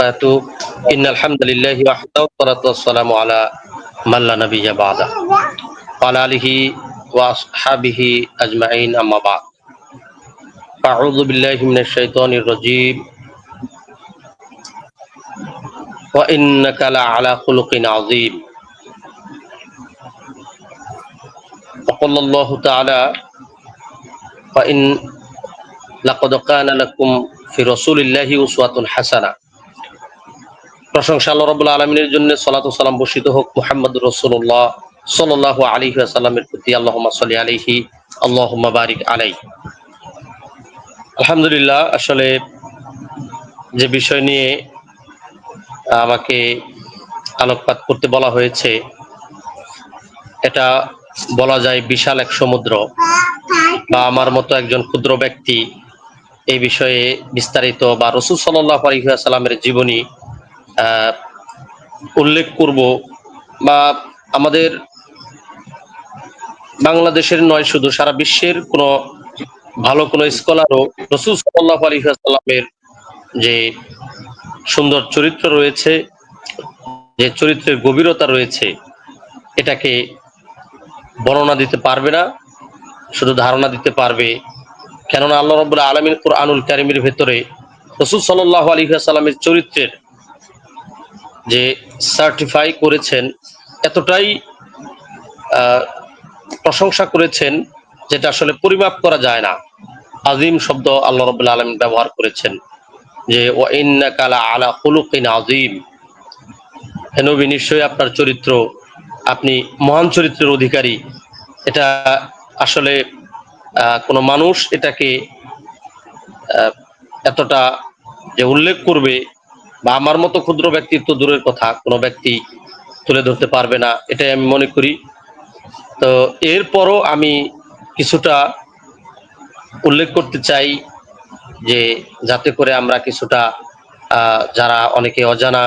وبركاته. إن الحمد لله وحده والصلاة والسلام على من لا نبي بعده. وعلى آله وأصحابه أجمعين أما بعد. أعوذ بالله من الشيطان الرجيم. وإنك لعلى خلق عظيم. وقال الله تعالى فإن لقد كان لكم في رسول الله أسوة حسنة প্রশংসা আল্লাহ রাব্বুল আলামিনের জন্য সালাতু সালাম বর্ষিত হোক মোহাম্মদ রসুল্লাহ সাল্লাল্লাহু আলাইহি ওয়াসাল্লামের প্রতি আল্লাহুম্মা সাল্লি আলাইহি, আল্লাহুম্মা বারিক আলাইহি। আলহামদুলিল্লাহ, আসলে যে বিষয় নিয়ে আমাকে আলোকপাত করতে বলা হয়েছে, এটা বলা যায় বিশাল এক সমুদ্র, বা আমার মতো একজন ক্ষুদ্র ব্যক্তি এই বিষয়ে বিস্তারিত বা রসুল সাল্লাহ আলহিহাসাল্লামের জীবনী উল্লেখ করব বা আমাদের বাংলাদেশের নয় শুধু, সারা বিশ্বের কোনো ভালো কোনো স্কলারও রসুল সাল্লাহ আলহিহাসাল্লামের যে সুন্দর চরিত্র রয়েছে, যে চরিত্রের গভীরতা রয়েছে, এটাকে বর্ণনা দিতে পারবে না, শুধু ধারণা দিতে পারবে। কেননা আল্লাহ রব্বুল্লাহ আলমিন কোরআনুল কারিমের ভেতরে রসুল সাল্লাহ আলী সাল্লামের চরিত্রের যে সার্টিফাই করেছেন, এতটাই প্রশংসা করেছেন যেটা আসলে পরিমাপ করা যায় না। আজিম শব্দ আল্লাহ রবুল্লা আলমিন ব্যবহার করেছেন যে ও কালা আলা হলুকিন আজিম হেনবি নিশ্চয়ই আপনার চরিত্র, আপনি মহান চরিত্রের অধিকারী। এটা আসলে কোনো মানুষ এটাকে এতটা যে উল্লেখ করবে বা আমার মতো ক্ষুদ্র ব্যক্তিত্ব দূরের কথা, কোনো ব্যক্তি তুলে ধরতে পারবে না, এটাই আমি মনে করি। তো এরপরও আমি কিছুটা উল্লেখ করতে চাই যে যাতে করে আমরা কিছুটা যারা অনেকে অজানা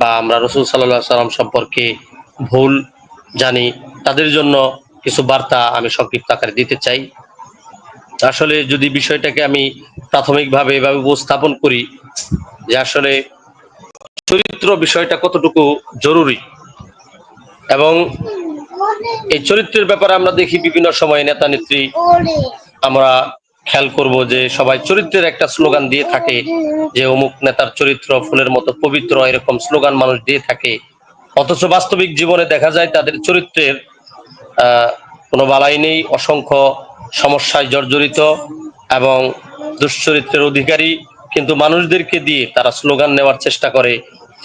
বা আমরা রসুল সাল্লাহ সাল্লাম সম্পর্কে ভুল জানি, তাদের জন্য কিছু বার্তা আমি সংক্ষিপ্ত আকারে দিতে চাই। আসলে যদি বিষয়টাকে আমি প্রাথমিকভাবে এভাবে উপস্থাপন করি যে আসলে চরিত্র বিষয়টা কতটুকু জরুরি? এবং এই চরিত্রের ব্যাপারে আমরা দেখি বিভিন্ন সময় নেতা নেত্রী আমরা খেয়াল করব যে সবাই চরিত্রের একটা স্লোগান দিয়ে থাকে, যে অমুক নেতার চরিত্র ফুলের মতো পবিত্র, এরকম স্লোগান মানুষ দিয়ে থাকে। অথচ বাস্তবিক জীবনে দেখা যায় তাদের চরিত্রের কোনো বালাই নেই, অসংখ্য সমস্যায় জর্জরিত এবং দুশ্চরিত্রের অধিকারী, কিন্তু মানুষদেরকে দিয়ে তারা স্লোগান নেওয়ার চেষ্টা করে।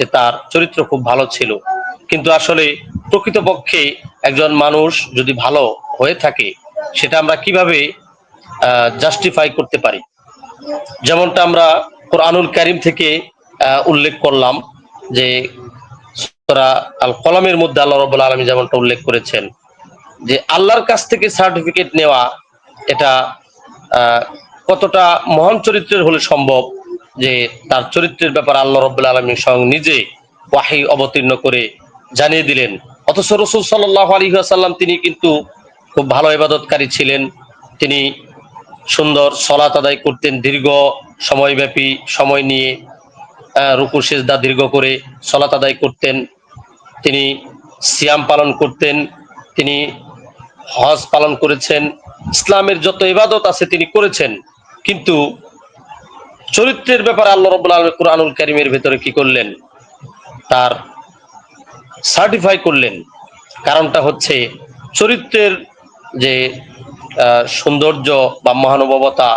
যে তার চরিত্র খুব ভালো ছিল। কিন্তু আসলে প্রকৃতপক্ষে একজন মানুষ যদি ভালো হয়ে থাকে, সেটা আমরা কীভাবে জাস্টিফাই করতে পারি? যেমনটা আমরা কোরআনুল কারিম থেকে উল্লেখ করলাম যে আল কলামের মধ্যে আল্লাহ রবুল্লা আলমী যেমনটা উল্লেখ করেছেন যে আল্লাহর কাছ থেকে সার্টিফিকেট নেওয়া এটা কতটা মহান চরিত্রের হলে সম্ভব যে তার চরিত্রের ব্যাপারে আল্লাহ রবুল্লা আলমী স্বয়ং নিজে ওয়াহি অবতীর্ণ করে জানিয়ে দিলেন। অথচ রসুল সাল্লাহ তিনি কিন্তু খুব ভালো ইবাদতকারী ছিলেন। তিনি সুন্দর সলাত আদায় করতেন দীর্ঘ সময়ব্যাপী সময় নিয়ে আহ, রুকু সেজদা দীর্ঘ করে সলাত আদায় করতেন। তিনি সিয়াম পালন করতেন তিনি হজ পালন করেছেন। ইসলামের যত ইবাদত আছে তিনি করেছেন। কিন্তু চরিত্রের ব্যাপারে আল্লাহ রব্বুল আলম কোরআনুল কারিমের ভেতরে কি করলেন? তার সার্টিফাই করলেন। কারণটা হচ্ছে চরিত্রের যে সৌন্দর্য বা মহানুভবতা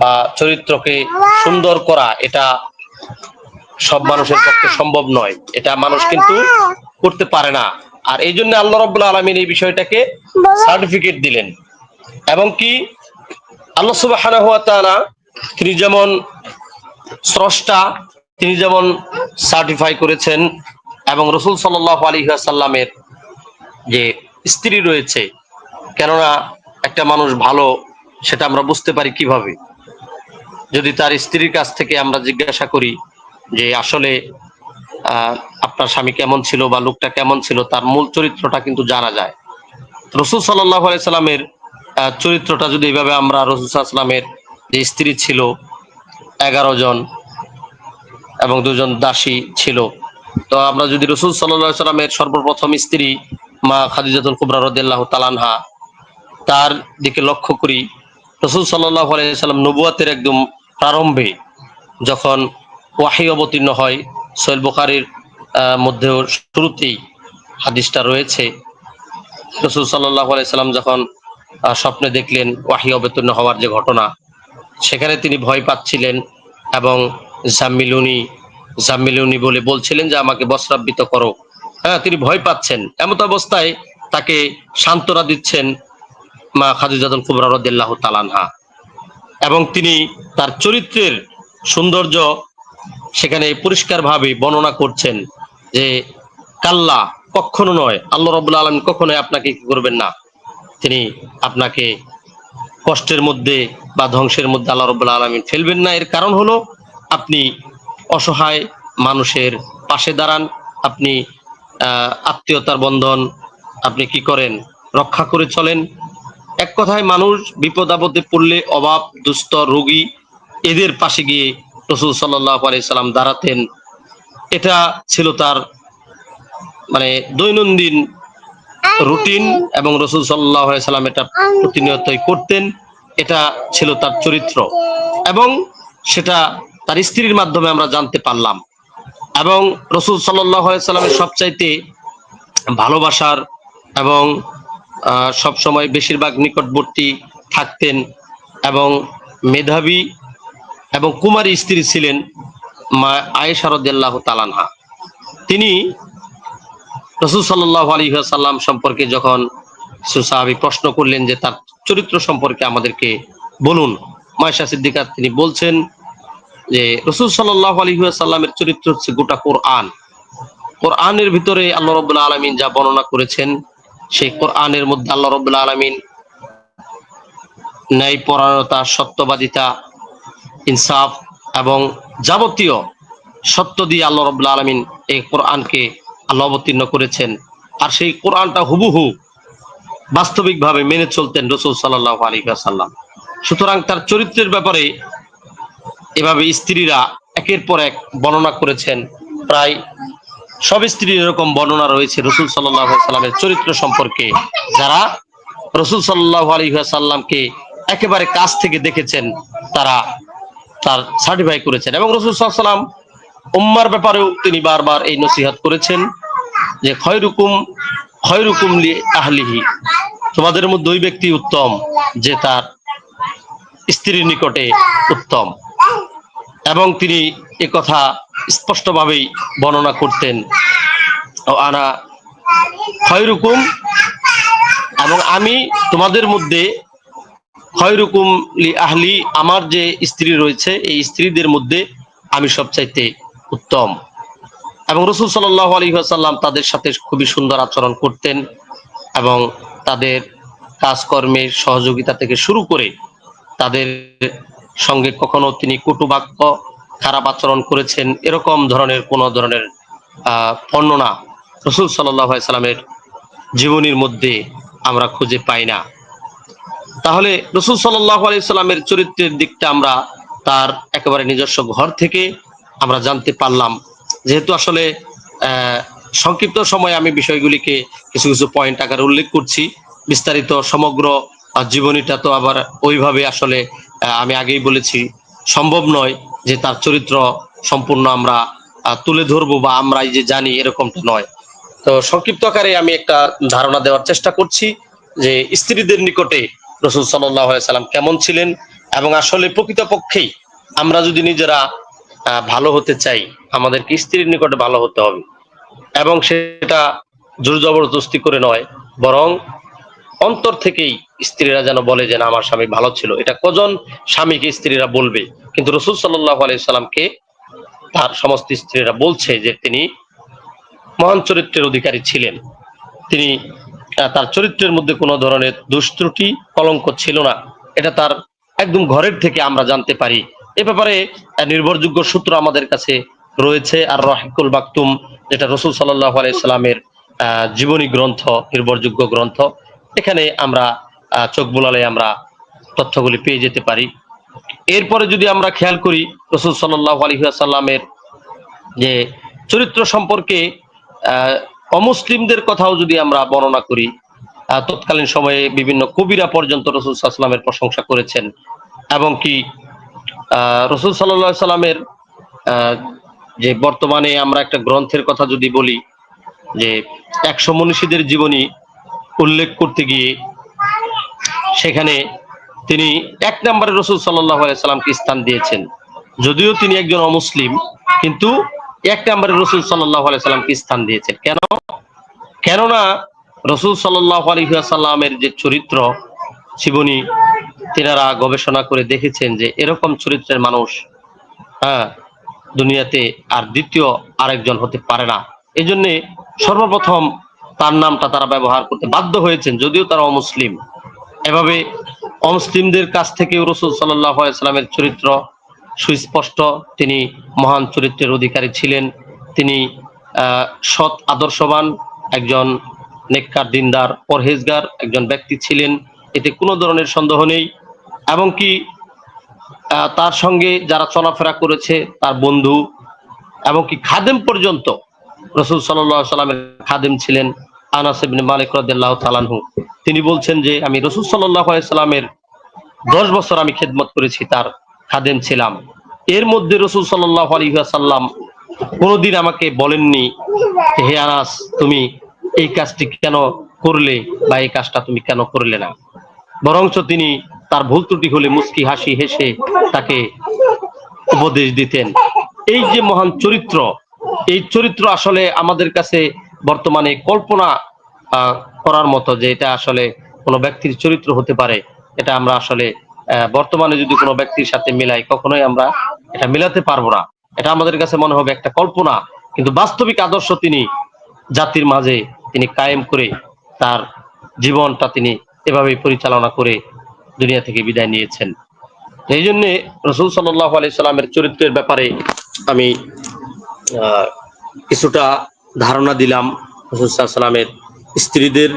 বা চরিত্রকে সুন্দর করা এটা সব মানুষের পক্ষে সম্ভব নয়। এটা মানুষ কিন্তু করতে পারে না। আর এই জন্য আল্লাহ রব্বুল আলমিন এই বিষয়টাকে সার্টিফিকেট দিলেন। এবং কি? আল্লাহ সুবাহ তিনি যেমন স্রষ্টা তিনি যেমন সার্টিফাই করেছেন এবং রসুল সাল্লাহ আলী সাল্লামের যে স্ত্রী রয়েছে কেননা একটা মানুষ ভালো সেটা আমরা বুঝতে পারি কীভাবে? যদি তার স্ত্রীর কাছ থেকে আমরা জিজ্ঞাসা করি যে আসলে আপনার স্বামী কেমন ছিল বা লোকটা কেমন ছিল তার মূল চরিত্রটা কিন্তু জানা যায়। রসুল সাল্লাহ সাল্লামের আহ, চরিত্রটা যদি এভাবে আমরা রসুল সাল্লামের যে স্ত্রী ছিল এগারো জন এবং দুজন দাসী ছিল। তো আমরা যদি রসুল সাল্লাহ সাল্লামের সর্বপ্রথম স্ত্রী মা খাদিজাতুল কুবরা রদিল্লাহ তালানহা তার দিকে লক্ষ্য করি, রসুল সাল্লাহ আলাইসাল্লাম নবুয়াতের একদম প্রারম্ভে যখন ওয়াহি অবতীর্ণ হয় সোহেল বুখারির মধ্যেও শুরুতেই হাদিসটা রয়েছে। রসুল সাল্লাহ আলাইসাল্লাম যখন স্বপ্নে দেখলেন ওয়াহি অবতীর্ণ হওয়ার যে ঘটনা সেখানে তিনি ভয় পাচ্ছিলেন এবং জাম্মিলুনি জাম্মিলুনি বলে বলছিলেন যে, আমাকে বস্ত্রাবৃত করো। হ্যাঁ তিনি ভয় পাচ্ছেন। এমত অবস্থায় তাকে সান্ত্বনা দিচ্ছেন মা খাদিজাতুল কুবরা রাদিয়াল্লাহু তালানহা এবং তিনি তার চরিত্রের সৌন্দর্য সেখানে পরিষ্কারভাবে বর্ণনা করছেন যে, কাল্লা, কখনো নয়। আল্লাহ রবুল্লা আলম কখনোই আপনাকে কি করবেন না। তিনি আপনাকে কষ্টের মধ্যে বা ধ্বংসের মধ্যে আল্লাহ রবুল্লা আলমিন ফেলবেন না। এর কারণ হলো আপনি অসহায় মানুষের পাশে দাঁড়ান, আপনি আত্মীয়তার বন্ধন, আপনি কি করেন? রক্ষা করে চলেন। এক কথায় মানুষ বিপদ আপদে পড়লে অভাব দুস্থ, রোগী এদের পাশে গিয়ে রসুল সাল্লাহ সাল্লাম দাঁড়াতেন। এটা ছিল তার মানে দৈনন্দিন রুটিন এবং রসুল সাল্লাহ সাল্লাম এটা প্রতিনিয়তই করতেন। এটা ছিল তার চরিত্র। এবং সেটা তার স্ত্রীর মাধ্যমে আমরা জানতে পারলাম। এবং রসুল সাল্লাহ সাল্লামের সবচাইতে ভালোবাসার এবং সব সময় বেশিরভাগ নিকটবর্তী থাকতেন এবং মেধাবী এবং কুমারী স্ত্রী ছিলেন মা আয়েশা রদিয়াল্লাহ তালানহা তিনি রসুল সাল্লাহ আলী সাল্লাম সম্পর্কে যখন সুসাহাবি প্রশ্ন করলেন যে তার চরিত্র সম্পর্কে আমাদেরকে বলুন, মায়েশা সিদ্দিকার তিনি বলছেন যে রসুল সাল্লাহ আলী সাল্লামের চরিত্র হচ্ছে গোটা কোরআন। কোরআনের ভিতরে আল্লাহ রবুল্লা আলমিন যা বর্ণনা করেছেন, সেই কোরআনের মধ্যে আল্লাহ রবুল্লা আলমিন ন্যায় পরায়ণতা সত্যবাদিতা, ইনসাফ এবং যাবতীয় সত্য দিয়ে আল্লাহ রবুল্লা আলমিন এই কোরআনকে আল্লাহ অবতীর্ণ করেছেন। আর সেই কোরআনটা হুবহু বাস্তবিকভাবে মেনে চলতেন রসুল সাল্লাহ আলী সাল্লাম সুতরাং তার চরিত্রের ব্যাপারে এভাবে স্ত্রীরা একের পর এক বর্ণনা করেছেন। প্রায় সব স্ত্রীর এরকম বর্ণনা রয়েছে রসুল সাল্লামের চরিত্র সম্পর্কে। যারা রসুল সাল্লাহ আলী সাল্লামকে একেবারে কাছ থেকে দেখেছেন, তারা তার সার্টিফাই করেছেন এবং রসুল সাল্লাম উম্মার ব্যাপারেও তিনি বারবার এই নসিহাত করেছেন। যে খয়রুকুম খয়রুকুম লি আহলিহি। তোমাদের মধ্যে ওই ব্যক্তি উত্তম যে তার স্ত্রীর নিকটে উত্তম। এবং তিনি এ কথা স্পষ্টভাবেই বর্ণনা করতেন, ও আনা খয়রুকুম, এবং আমি তোমাদের মধ্যে খয়রুকুম লি আহলি, আমার যে স্ত্রী রয়েছে, এই স্ত্রীদের মধ্যে আমি সবচাইতে উত্তম। এবং রসুল সাল্লাহ আলী সাল্লাম তাদের সাথে খুবই সুন্দর আচরণ করতেন এবং তাদের কাজকর্মের সহযোগিতা থেকে শুরু করে তাদের সঙ্গে কখনো তিনি কটুবাক্য, খারাপ আচরণ করেছেন, এরকম ধরনের কোনো ধরনের বর্ণনা রসুল সাল্লামের জীবনীর মধ্যে আমরা খুঁজে পাই না। তাহলে রসুল সাল্লাহ আলি সাল্লামের চরিত্রের দিকটা আমরা তার একেবারে নিজস্ব ঘর থেকে আমরা জানতে পারলাম। যেহেতু আসলে সংক্ষিপ্ত সময়ে আমি বিষয়গুলিকে কিছু কিছু পয়েন্ট আকারে উল্লেখ করছি। বিস্তারিত সমগ্র জীবনীটা তো আবার ওইভাবে আসলে আমি আগেই বলেছি, সম্ভব নয় যে তার চরিত্র সম্পূর্ণ আমরা তুলে ধরবো বা আমরা এই যে জানি এরকমটা নয়। তো সংক্ষিপ্ত আকারে আমি একটা ধারণা দেওয়ার চেষ্টা করছি যে স্ত্রীদের নিকটে রসুল সাল্লাহ সাল্লাম কেমন ছিলেন এবং আসলে প্রকৃতপক্ষেই আমরা যদি নিজেরা ভালো হতে চাই আমাদেরকে স্ত্রীর নিকটে ভালো হতে হবে। এবং সেটা জোর জবরদস্তি করে নয়, বরং অন্তর থেকেই স্ত্রীরা যেন বলে যে আমার স্বামী ভালো ছিল। এটা কজন স্বামীকে স্ত্রীরা বলবে? কিন্তু রসুল সাল্লাহ আলাইসাল্লামকে তার সমস্ত স্ত্রীরা বলছে যে, তিনি মহান চরিত্রের অধিকারী ছিলেন। তিনি তার চরিত্রের মধ্যে কোনো ধরনের দুষ্ত্রুটি, কলঙ্ক ছিল না। এটা তার একদম ঘরের থেকে আমরা জানতে পারি। এ ব্যাপারে নির্ভরযোগ্য সূত্র আমাদের কাছে রয়েছে আর রহিকুল বাকতুম যেটা রসুল সাল্লাহ আলাইসাল্লামের জীবনী গ্রন্থ, নির্ভরযোগ্য গ্রন্থ। এখানে আমরা চোখ বোলালে আমরা তথ্যগুলি পেয়ে যেতে পারি। এরপরে যদি আমরা খেয়াল করি, রসুল সাল্লাহ আলহিহাসাল্লামের যে চরিত্র সম্পর্কে অমুসলিমদের কথাও যদি আমরা বর্ণনা করি তৎকালীন সময়ে বিভিন্ন কবিরা পর্যন্ত রসুল সাল্লামের প্রশংসা করেছেন। এবং কি রসুল সাল্লাহ সাল্লামের যে বর্তমানে আমরা একটা গ্রন্থের কথা যদি বলি, যে একশো মনীষীদের জীবনী উল্লেখ করতে গিয়ে সেখানে তিনি এক নম্বরে রসুল সাল্লাহ সাল্লামকে স্থান দিয়েছেন। যদিও তিনি একজন অমুসলিম, কিন্তু এক নম্বরে রসুল সাল্লাহ সাল্লামকে স্থান দিয়েছেন। কেন? কেননা রসুল সাল্লাহ আলহিহাসাল্লামের যে চরিত্র, জীবনী তেনারা গবেষণা করে দেখেছেন যে এরকম চরিত্রের মানুষ হ্যাঁ দুনিয়াতে আর দ্বিতীয় আরেকজন হতে পারে না। এই জন্যে সর্বপ্রথম তার নামটা তারা ব্যবহার করতে বাধ্য হয়েছেন, যদিও তারা অমুসলিম। এভাবে অমুসলিমদের কাছ থেকে রসুল সাল্লামের চরিত্র সুস্পষ্ট। তিনি মহান চরিত্রের অধিকারী ছিলেন। তিনি সৎ আদর্শবান একজন নেককার, দিনদার, পরহেজগার একজন ব্যক্তি ছিলেন। এতে কোনো ধরনের সন্দেহ নেই। এবং কি আহ, তার সঙ্গে যারা চলাফেরা করেছে তার বন্ধু এবং কি খাদেম পর্যন্ত রসুল সাল্লাহ সাল্লামের খাদেম ছিলেন আনাস ইবনে মালিক রাদিয়াল্লাহু তাআলাহু তিনি বলছেন যে আমি রসুল সাল্লাহ সাল্লামের দশ বছর আমি খেদমত করেছি তার খাদেম ছিলাম। এর মধ্যে রসুল সাল্লাহ আলহিহাসাল্লাম কোনোদিন আমাকে বলেননি হে আনাস তুমি এই কাজটি কেন করলে বা এই কাজটা তুমি কেন করলে না? বরঞ্চ তিনি তার ভুল ত্রুটি হলে মুস্কি হাসি হেসে তাকে উপদেশ দিতেন। এই যে মহান চরিত্র, এই চরিত্র আসলে আমাদের কাছে বর্তমানে কল্পনা করার মতো যে এটা আসলে কোনো ব্যক্তির চরিত্র হতে পারে। এটা আমরা আসলে বর্তমানে যদি কোনো ব্যক্তির সাথে মিলাই কখনোই আমরা এটা মিলাতে পারব না। এটা আমাদের কাছে মনে হবে একটা কল্পনা, কিন্তু বাস্তবিক আদর্শ তিনি জাতির মাঝে তিনি কায়েম করে তার জীবনটা তিনি এভাবেই পরিচালনা করে দুনিয়া থেকে বিদায় নিয়েছেন। এই জন্য রসুল সাল্লাহ আলি সাল্লামের চরিত্রের ব্যাপারে আমি কিছুটা ধারণা দিলাম রসুল সাল্লামের স্ত্রীদের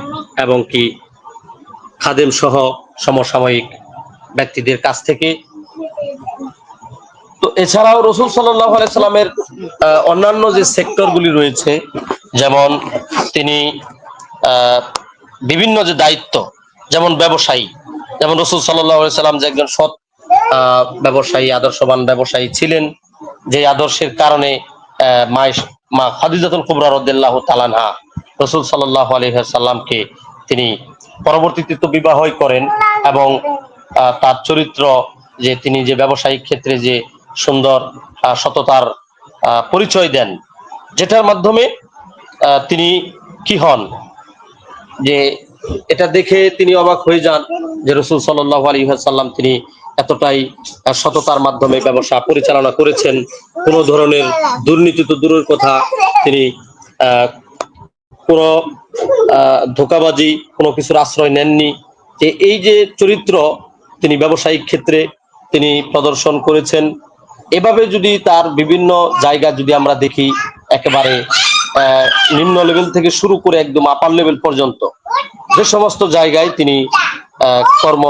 এবং কি খাদেম সহ সমসাময়িক ব্যক্তিদের কাছ থেকে। তো এছাড়াও রসুল সাল্লাহ সাল্লামের অন্যান্য যে সেক্টরগুলি রয়েছে, যেমন তিনি বিভিন্ন যে দায়িত্ব, যেমন ব্যবসায়ী যেমন রসুল সাল্লাম যে একজন সৎ ব্যবসায়ী, আদর্শবান ব্যবসায়ী ছিলেন, যে আদর্শের কারণে মা খাদিজাতুল কুবরা তালানহা রসুল সাল্লাহ আলহাসাল্লামকে তিনি পরবর্তীতে তো বিবাহই করেন এবং তার চরিত্র যে তিনি যে ব্যবসায়িক ক্ষেত্রে যে সুন্দর সততার পরিচয় দেন, যেটার মাধ্যমে তিনি কি হন? যে এটা দেখে তিনি অবাক হয়ে যান যে রসুল সাল্লাহ আলী সাল্লাম তিনি এতটাই সততার মাধ্যমে ব্যবসা পরিচালনা করেছেন। কোনো ধরনের দুর্নীতি তো দূরের কথা। তিনি কোনো ধোকাবাজি, কোনো কিছুর আশ্রয় নেননি। যে এই যে চরিত্র তিনি ব্যবসায়িক ক্ষেত্রে তিনি প্রদর্শন করেছেন, এভাবে যদি তার বিভিন্ন জায়গা যদি আমরা দেখি, একেবারে নিম্ন লেভেল থেকে শুরু করে একদম আপার লেভেল পর্যন্ত যে সমস্ত জায়গায় তিনি কর্ম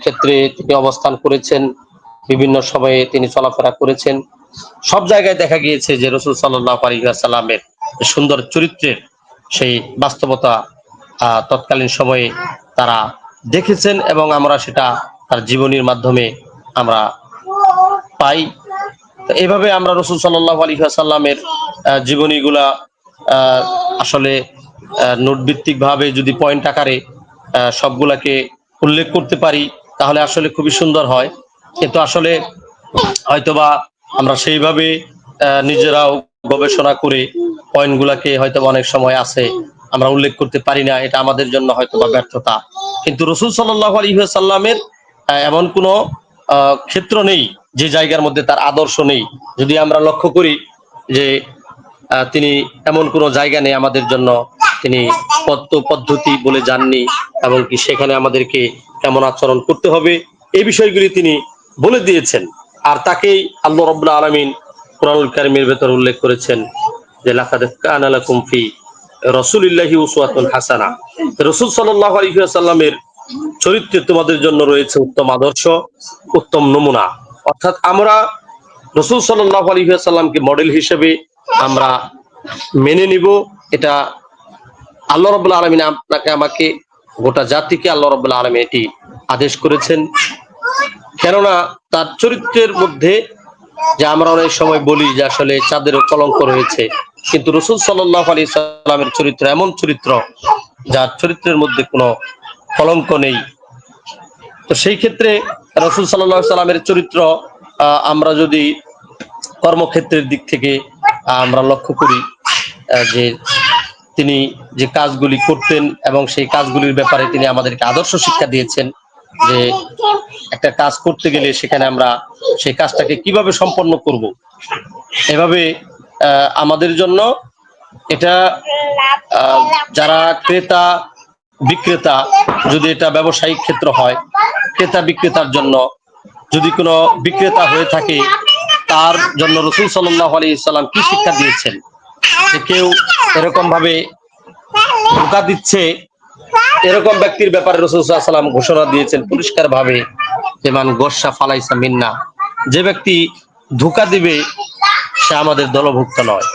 ক্ষেত্রে তিনি অবস্থান করেছেন, বিভিন্ন সময়ে তিনি চলাফেরা করেছেন, সব জায়গায় দেখা গিয়েছে যে রসুল সাল্লাহ আলহিহাসাল্লামের সুন্দর চরিত্রের সেই বাস্তবতা তৎকালীন সময়ে তারা দেখেছেন এবং আমরা সেটা তার জীবনীর মাধ্যমে আমরা পাই। তো এইভাবে আমরা রসুল সাল্লাহ আলী সাল্লামের জীবনীগুলা আসলে নোটভিত্তিক ভাবে যদি পয়েন্ট আকারে সবগুলাকে উল্লেখ করতে পারি, তাহলে আসলে খুবই সুন্দর হয়। কিন্তু আসলে হয়তোবা আমরা সেইভাবে নিজেরাও গবেষণা করে পয়েন্টগুলাকে হয়তো অনেক সময় আছে, আমরা উল্লেখ করতে পারি না, এটা আমাদের জন্য হয়তো বা ব্যর্থতা। কিন্তু রসুল সাল্লাহ আলী সাল্লামের এমন কোনো ক্ষেত্র নেই, যে জায়গার মধ্যে তার আদর্শ নেই। যদি আমরা লক্ষ্য করি যে তিনি এমন কোনো জায়গা নেই আমাদের জন্য তিনি পদ্ম পদ্ধতি বলে যাননি এবং কি সেখানে আমাদেরকে কেমন আচরণ করতে হবে। এই বিষয়গুলি তিনি বলে দিয়েছেন। আর তাকেই আল্লাহ রব্লা আলমিন কোরআনুল কারিমের ভেতর উল্লেখ করেছেন যে ফি রাসূলিল্লাহি উসওয়াতুন হাসানা। রসুল ওয়াসাল্লামের চরিত্রে তোমাদের জন্য রয়েছে উত্তম আদর্শ, উত্তম নমুনা। অর্থাৎ আমরা রসুল সাল্লাহ আলী সাল্লামকে মডেল হিসেবে আমরা মেনে নিব। এটা আল্লাহ রবুল্লা আলমিন আপনাকে, আমাকে গোটা জাতিকে আল্লাহ রবুল্লা আলমিন এটি আদেশ করেছেন। কেননা তার চরিত্রের মধ্যে যে আমরা অনেক সময় বলি যে আসলে চাঁদেরও কলঙ্ক রয়েছে, কিন্তু রসুল সাল্লাহ আলী সাল্লামের চরিত্র এমন চরিত্র যার চরিত্রের মধ্যে কোনো কলঙ্ক নেই। তো সেই ক্ষেত্রে রসুল সাল্লাহ সাল্লামের চরিত্র আমরা যদি কর্মক্ষেত্রের দিক থেকে আমরা লক্ষ্য করি যে তিনি যে কাজগুলি করতেন এবং সেই কাজগুলির ব্যাপারে তিনি আমাদেরকে আদর্শ শিক্ষা দিয়েছেন যে একটা কাজ করতে গেলে সেখানে আমরা সেই কাজটাকে কীভাবে সম্পন্ন করব। এভাবে আমাদের জন্য এটা যারা ক্রেতা, বিক্রেতা, যদি এটা ব্যবসায়িক ক্ষেত্র হয়, ক্রেতা বিক্রেতার জন্য যদি কোনো বিক্রেতা হয়ে থাকে, তার জন্য রসুল সাল্লাহ আলী ইসলাম কি শিক্ষা দিয়েছেন? কেউ এরকম ভাবে ধোকা দিচ্ছে, এরকম ব্যক্তির ব্যাপারে রসুল সাল্লাম ঘোষণা দিয়েছেন পরিষ্কার ভাবে যেমান গোসা ফালাইসা মিন্না যে ব্যক্তি ধোকা দিবে, সে আমাদের দলভুক্ত নয়।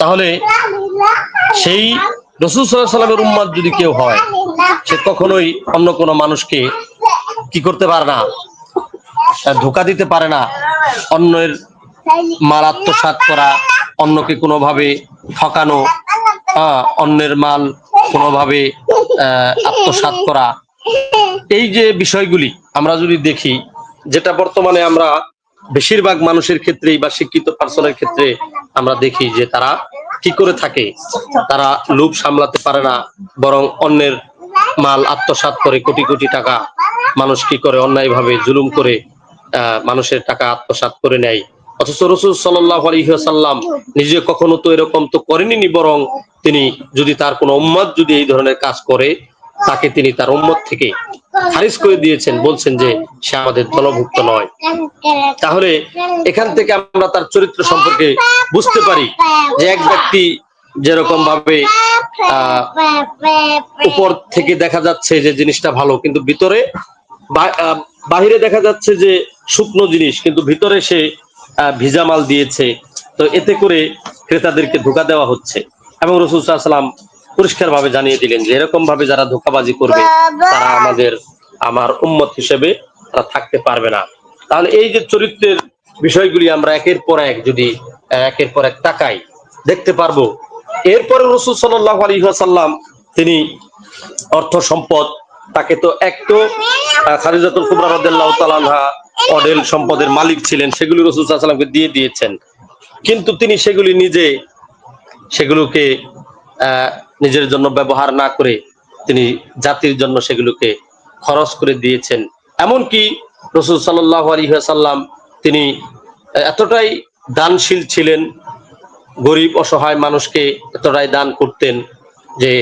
তাহলে সেই রসুল উম্মাদ যদি কেউ হয়, সে কখনোই অন্য কোনো মানুষকে কি করতে পারে না, ধোকা দিতে পারে না, অন্যের মাল আত্মসাৎ করা অন্যকে কোনোভাবে ঠকানো অন্যের মাল কোনোভাবে আহ, আত্মসাৎ করা। এই যে বিষয়গুলি আমরা যদি দেখি যেটা বর্তমানে আমরা বেশিরভাগ মানুষের ক্ষেত্রেই বা শিক্ষিত পার্সনের ক্ষেত্রে আমরা দেখি যে তারা কি করে থাকে? তারা লোভ সামলাতে পারে না বরং অন্যের মাল আত্মসাৎ করে কোটি কোটি টাকা। মানুষ কি করে অন্যায়ভাবে জুলুম করে মানুষের টাকা আত্মসাৎ করে নেয়? অথচ রসুল আলহিহাসাল্লাম নিজে কখনো তো এরকম তো করেনি বরং তিনি যদি তার কোনো উম্মত যদি এই ধরনের কাজ করে, তাকে তিনি তার উম্মত থেকে খারিজ করে দিয়েছেন, বলছেন যে সে আমাদের দলভুক্ত নয়। তাহলে এখান থেকে আমরা তার চরিত্র সম্পর্কে বুঝতে পারি যে এক ব্যক্তি যেরকম ভাবে উপর থেকে দেখা যাচ্ছে যে জিনিসটা ভালো, কিন্তু ভিতরে বাহিরে দেখা যাচ্ছে যে শুকনো জিনিস, কিন্তু ভিতরে সে ভিজা মাল দিয়েছে। তো এতে করে ক্রেতাদেরকে ধোকা দেওয়া হচ্ছে। এবং রসুল সাল্লাম পরিষ্কার ভাবে জানিয়ে দিলেন যে এরকম ভাবে যারা ধোকাবাজি করবে তারা আমাদের আমার উম্মত হিসেবে তারা থাকতে পারবে না। তাহলে এই যে চরিত্রের বিষয়গুলি আমরা একের পর এক যদি একের পর এক তাকাই দেখতে পারব। এরপরে রসুল সাল্লাহ আলী সাল্লাম তিনি অর্থ সম্পদ তাকে তো এক তো আহ, খাদিজাতুল কুবরা আনহা অডেল সম্পদের মালিক ছিলেন, সেগুলি রসুল ওয়াসাল্লামকে দিয়ে দিয়েছেন। কিন্তু তিনি সেগুলি নিজে, সেগুলোকে নিজের জন্য ব্যবহার না করে তিনি জাতির জন্য সেগুলোকে খরচ করে দিয়েছেন। এমনকি রসুল সাল্লাহ আলী সাল্লাম তিনি এতটাই দানশীল ছিলেন, গরিব, অসহায় মানুষকে এতটাই দান করতেন যে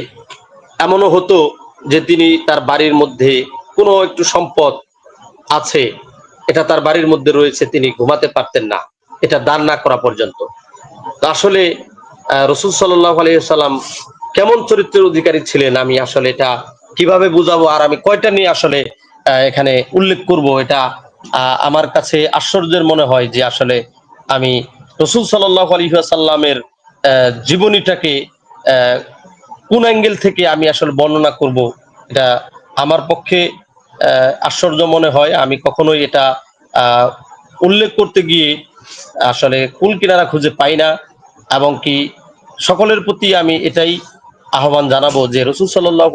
এমনও হতো যে তিনি তার বাড়ির মধ্যে কোনো একটু সম্পদ আছে। এটা তার বাড়ির মধ্যে রয়েছে, তিনি ঘুমাতে পারতেন না। এটা দান না করা পর্যন্ত। আসলে রসুল সাল্লাহ আলিয়াল্লাম কেমন চরিত্রের অধিকারী ছিলেন, আমি আসলে এটা কীভাবে বুঝাবো, আর আমি কয়টা নিয়ে আসলে এখানে উল্লেখ করব, এটা আমার কাছে আশ্চর্যের মনে হয় যে আসলে আমি রসুল সাল্লাহ আলহিহাসাল্লামের জীবনীটাকে কোন অ্যাঙ্গেল থেকে আমি আসলে বর্ণনা করব, এটা আমার পক্ষে আশ্চর্য মনে হয়। আমি কখনোই এটা উল্লেখ করতে গিয়ে আসলে কুল কিনারা খুঁজে পাই না এবং কি সকলের প্রতি আমি এটাই আহ্বান জানাব যে রসুল সাল্লাহ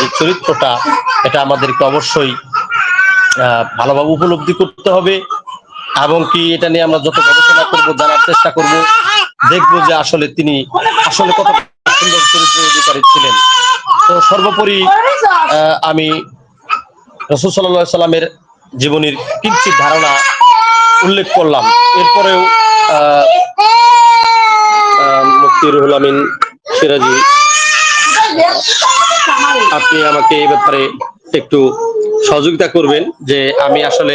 যে চরিত্রটা, এটা আমাদেরকে অবশ্যই ভালোভাবে উপলব্ধি করতে হবে এবং কি এটা নিয়ে আমরা যত গবেষণা করব, জানার চেষ্টা করব, দেখব যে আসলে তিনি আসলে কত সুন্দর চরিত্রের অধিকারী ছিলেন। তো সর্বোপরি আমি রসুল সাল্লাহ সাল্লামের জীবনীর কিঞ্চিত ধারণা উল্লেখ করলাম। এরপরেও মুফতি রুহুল আমিন সিরাজি, আপনি আমাকে এই ব্যাপারে একটু সহযোগিতা করবেন যে আমি আসলে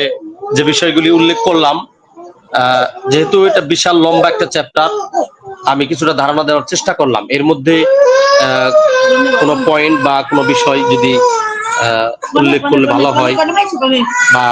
যে বিষয়গুলি উল্লেখ করলাম যেহেতু এটা বিশাল লম্বা একটা চ্যাপ্টার, আমি কিছুটা ধারণা দেওয়ার চেষ্টা করলাম। এর মধ্যে কোনো পয়েন্ট বা কোনো বিষয় যদি উল্লেখ করলে ভালো হয়। বা